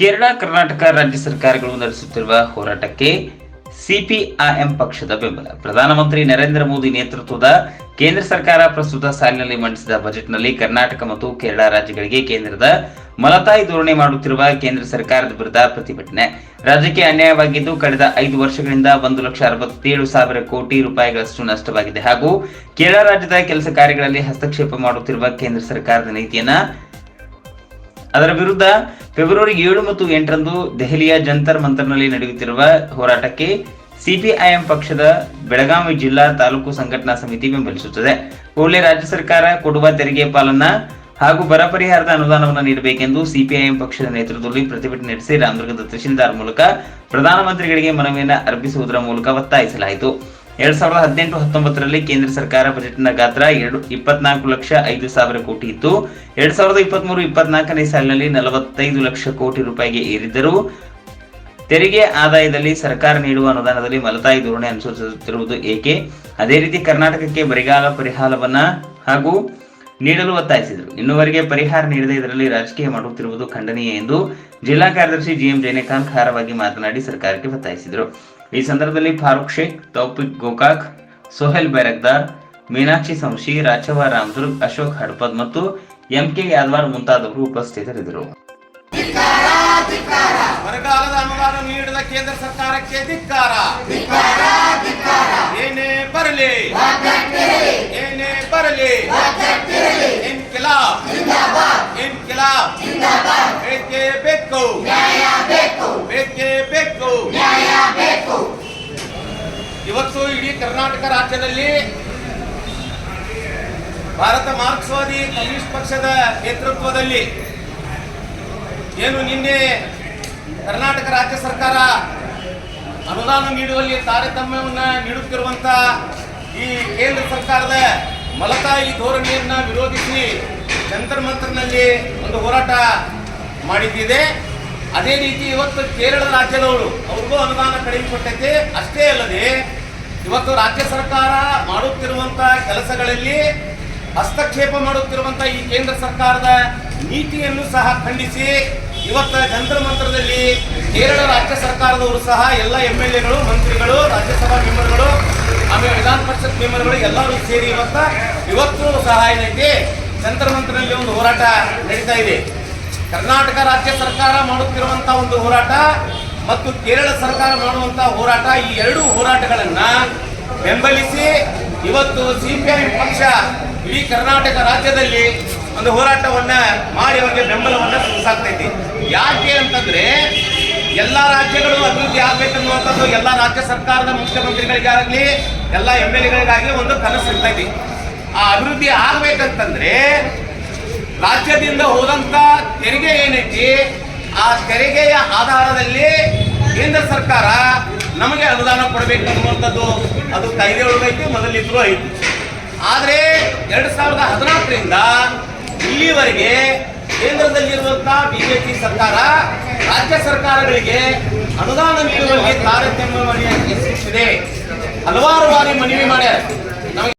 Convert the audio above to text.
ಕೇರಳ, ಕರ್ನಾಟಕ ರಾಜ್ಯ ಸರ್ಕಾರಗಳು ನಡೆಸುತ್ತಿರುವ ಹೋರಾಟಕ್ಕೆ ಸಿಪಿಐಎಂ ಪಕ್ಷದ ಬೆಂಬಲ. ಪ್ರಧಾನಮಂತ್ರಿ ನರೇಂದ್ರ ಮೋದಿ ನೇತೃತ್ವದ ಕೇಂದ್ರ ಸರ್ಕಾರ ಪ್ರಸ್ತುತ ಸಾಲಿನಲ್ಲಿ ಮಂಡಿಸಿದ ಬಜೆಟ್ನಲ್ಲಿ ಕರ್ನಾಟಕ ಮತ್ತು ಕೇರಳ ರಾಜ್ಯಗಳಿಗೆ ಕೇಂದ್ರದ ಮಲತಾಯಿ ಧೋರಣೆ ಮಾಡುತ್ತಿರುವ ಕೇಂದ್ರ ಸರ್ಕಾರದ ವಿರುದ್ಧ ಪ್ರತಿಭಟನೆ. ರಾಜ್ಯಕ್ಕೆ ಅನ್ಯಾಯವಾಗಿದ್ದು, ಕಳೆದ ಐದು ವರ್ಷಗಳಿಂದ ಒಂದು ಲಕ್ಷ ಅರವತ್ತೇಳು ಸಾವಿರ ಕೋಟಿ ರೂಪಾಯಿಗಳಷ್ಟು ನಷ್ಟವಾಗಿದೆ ಹಾಗೂ ಕೇರಳ ರಾಜ್ಯದ ಕೆಲಸ ಕಾರ್ಯಗಳಲ್ಲಿ ಹಸ್ತಕ್ಷೇಪ ಮಾಡುತ್ತಿರುವ ಕೇಂದ್ರ ಸರ್ಕಾರದ ನೀತಿಯನ್ನ ಅದರ ವಿರುದ್ಧ ಫೆಬ್ರವರಿ ಏಳು ಮತ್ತು ಎಂಟರಂದು ದೆಹಲಿಯ ಜಂತರ್ ಮಂತರ್ನಲ್ಲಿ ನಡೆಯುತ್ತಿರುವ ಹೋರಾಟಕ್ಕೆ ಸಿಪಿಐಎಂ ಪಕ್ಷದ ಬೆಳಗಾವಿ ಜಿಲ್ಲಾ ತಾಲೂಕು ಸಂಘಟನಾ ಸಮಿತಿ ಬೆಂಬಲಿಸುತ್ತದೆ. ಕೂಡಲೇ ರಾಜ್ಯ ಸರ್ಕಾರ ಕೊಡುವ ತೆರಿಗೆ ಪಾಲನ್ನ ಹಾಗೂ ಬರ ಪರಿಹಾರದ ಅನುದಾನವನ್ನು ನೀಡಬೇಕೆಂದು ಸಿಪಿಐಎಂ ಪಕ್ಷದ ನೇತೃತ್ವದಲ್ಲಿ ಪ್ರತಿಭಟನೆ ನಡೆಸಿ ರಾಮದುರ್ಗದ ತಹಶೀಲ್ದಾರ್ ಮೂಲಕ ಪ್ರಧಾನಮಂತ್ರಿಗಳಿಗೆ ಮನವಿಯನ್ನು ಅರ್ಪಿಸುವುದರ ಮೂಲಕ ಒತ್ತಾಯಿಸಲಾಯಿತು. ಎರಡ್ ಸಾವಿರದ ಹದಿನೆಂಟು ಹತ್ತೊಂಬತ್ತರಲ್ಲಿ ಕೇಂದ್ರ ಸರ್ಕಾರ ಬಜೆಟ್ನ ಗಾತ್ರ ಎರಡು ಇಪ್ಪತ್ನಾಲ್ಕು ಲಕ್ಷ ಐದು ಸಾವಿರ ಕೋಟಿ ಇತ್ತು. ಎರಡ್ ಸಾವಿರದ ಇಪ್ಪತ್ಮೂರು ಇಪ್ಪತ್ನಾಲ್ಕನೇ ಸಾಲಿನಲ್ಲಿ ನಲವತ್ತೈದು ಲಕ್ಷ ಕೋಟಿ ರೂಪಾಯಿಗೆ ಏರಿದ್ದರು. ತೆರಿಗೆ ಆದಾಯದಲ್ಲಿ ಸರ್ಕಾರ ನೀಡುವ ಅನುದಾನದಲ್ಲಿ ಮಲತಾಯಿ ಧೋರಣೆ ಅನುಸರಿಸುತ್ತಿರುವುದು ಏಕೆ? ಅದೇ ರೀತಿ ಕರ್ನಾಟಕಕ್ಕೆ ಬರಿಗಾಲ ಪರಿಹಾರವನ್ನ ಹಾಗೂ ನೀಡಲು ಒತ್ತಾಯಿಸಿದರು. ಇನ್ನುವರೆಗೆ ಪರಿಹಾರ ನೀಡದೆ ಇದರಲ್ಲಿ ರಾಜಕೀಯ ಮಾಡುತ್ತಿರುವುದು ಖಂಡನೀಯ ಎಂದು ಜಿಲ್ಲಾ ಕಾರ್ಯದರ್ಶಿ ಜಿಎಂ ಜೈನೇಖಾನ್ ಖಾರವಾಗಿ ಮಾತನಾಡಿ ಸರ್ಕಾರಕ್ಕೆ ಒತ್ತಾಯಿಸಿದರು. ಈ ಸಂದರ್ಭದಲ್ಲಿ ಫಾರೂಕ್ ಶೇಖ್ ತೌಫಿಕ್ ಗೋಕಾಕ್ ಸೊಹೇಲ್ ಬೈರಕ್ದಾರ್ ಮೀನಾಕ್ಷಿ ಸಂಶಿ ರಾಚವ ರಾಮದುರ್ಗ್ ಅಶೋಕ್ ಹಡ್ಪದ್ ಮತ್ತು ಎಂಕೆ ಯಾದವಾರ್ ಮುಂತಾದವರು ಉಪಸ್ಥಿತರಿದ್ದರು. ಬರಗಾಲದ ಅನುದಾನ ನೀಡಿದ ಕೇಂದ್ರ ಸರ್ಕಾರಕ್ಕೆ ಧಿಕ್ಕಾರ. ಏನೇ ಬರಲಿ. ಏನೇ ಬರಲಿ. ಕರ್ನಾಟಕ ರಾಜ್ಯದಲ್ಲಿ ಭಾರತ ಮಾರ್ಕ್ಸ್ವಾದಿ ಕಮ್ಯುನಿಸ್ಟ್ ಪಕ್ಷದ ನೇತೃತ್ವದಲ್ಲಿ ಏನು ನಿನ್ನೆ ಕರ್ನಾಟಕ ರಾಜ್ಯ ಸರ್ಕಾರ ಅನುದಾನ ನೀಡುವಲ್ಲಿ ತಾರತಮ್ಯವನ್ನು ನೀಡುತ್ತಿರುವಂತ ಈ ಕೇಂದ್ರ ಸರ್ಕಾರದ ಮಲತಾಯಿ ಧೋರಣೆಯನ್ನ ವಿರೋಧಿಸಿ ಜಂತರ್ ಮಂತರ್ನಲ್ಲಿ ಒಂದು ಹೋರಾಟ ಮಾಡಿದ್ದಿದೆ. ಅದೇ ರೀತಿ ಇವತ್ತು ಕೇರಳ ರಾಜ್ಯದವರು ಅವ್ರಿಗೂ ಅನುದಾನ ಕಡಿಮೆ ಕೊಟ್ಟೈತೆ. ಅಷ್ಟೇ ಅಲ್ಲದೆ ಇವತ್ತು ರಾಜ್ಯ ಸರ್ಕಾರ ಮಾಡುತ್ತಿರುವಂತಹ ಕೆಲಸಗಳಲ್ಲಿ ಹಸ್ತಕ್ಷೇಪ ಮಾಡುತ್ತಿರುವಂತಹ ಈ ಕೇಂದ್ರ ಸರ್ಕಾರದ ನೀತಿಯನ್ನು ಸಹ ಖಂಡಿಸಿ ಇವತ್ತ ಜಂತ್ರ ಮಂತ್ರದಲ್ಲಿ ಕೇರಳ ರಾಜ್ಯ ಸರ್ಕಾರದವರು ಸಹ ಎಲ್ಲ ಎಂ ಎಲ್ ಎಗಳು ಮಂತ್ರಿಗಳು, ರಾಜ್ಯಸಭಾ ಮೆಂಬರ್ಗಳು, ಆಮೇಲೆ ವಿಧಾನ ಪರಿಷತ್ ಮೆಂಬರ್ಗಳು ಎಲ್ಲರೂ ಸೇರಿ ಇವತ್ತ ಇವತ್ತು ಸಹ ಏನೈತಿ ಜಂತ್ರ ಮಂತ್ರದಲ್ಲಿ ಒಂದು ಹೋರಾಟ ನಡೀತಾ ಇದೆ. ಕರ್ನಾಟಕ ರಾಜ್ಯ ಸರ್ಕಾರ ಮಾಡುತ್ತಿರುವಂತಹ ಒಂದು ಹೋರಾಟ ಮತ್ತು ಕೇರಳ ಸರ್ಕಾರ ಮಾಡುವಂತಹ ಹೋರಾಟ, ಈ ಎರಡೂ ಹೋರಾಟಗಳನ್ನ ಬೆಂಬಲಿಸಿ ಇವತ್ತು ಸಿಪಿಐ ಪಕ್ಷ ಇಡೀ ಕರ್ನಾಟಕ ರಾಜ್ಯದಲ್ಲಿ ಒಂದು ಹೋರಾಟವನ್ನ ಮಾಡಿ ಅವರಿಗೆ ಬೆಂಬಲವನ್ನ ಸಲ್ಲಿಸಾಗ್ತೈತಿ ಯಾಕೆ ಅಂತಂದ್ರೆ ಎಲ್ಲ ರಾಜ್ಯಗಳು ಅಭಿವೃದ್ಧಿ ಆಗ್ಬೇಕನ್ನುವಂಥದ್ದು ಎಲ್ಲ ರಾಜ್ಯ ಸರ್ಕಾರದ ಮುಖ್ಯಮಂತ್ರಿಗಳಿಗಾಗಲಿ ಎಲ್ಲ ಎಂ ಎಲ್ ಎಗಳಿಗಾಗಲಿ ಒಂದು ಕನಸು ಇರ್ತೈತಿ ಆ ಅಭಿವೃದ್ಧಿ ಆಗ್ಬೇಕಂತಂದ್ರೆ ರಾಜ್ಯದಿಂದ ಹೋದಂತ ತೆರಿಗೆ ಏನೈತಿ? ಆ ತೆರಿಗೆಯ ಆಧಾರದಲ್ಲಿ ಕೇಂದ್ರ ಸರ್ಕಾರ ನಮಗೆ ಅನುದಾನ ಕೊಡಬೇಕು ಅನ್ನುವಂಥದ್ದು ಅದು ಕಾಯ್ದೆ ಒಳಗೈತಿ ಮೊದಲಿದ್ರು ಐತಿ. ಆದರೆ ಎರಡು ಸಾವಿರದ ಹದಿನಾಲ್ಕರಿಂದ ಇಲ್ಲಿವರೆಗೆ ಕೇಂದ್ರದಲ್ಲಿರುವಂತಹ ಬಿಜೆಪಿ ಸರ್ಕಾರ ರಾಜ್ಯ ಸರ್ಕಾರಗಳಿಗೆ ಅನುದಾನ ನೀಡುವಲ್ಲಿ ತಾರತಮ್ಯ ಮಾಡಿ ಹಲವಾರು ಬಾರಿ ಮನವಿ ಮಾಡ್ಯಾರ.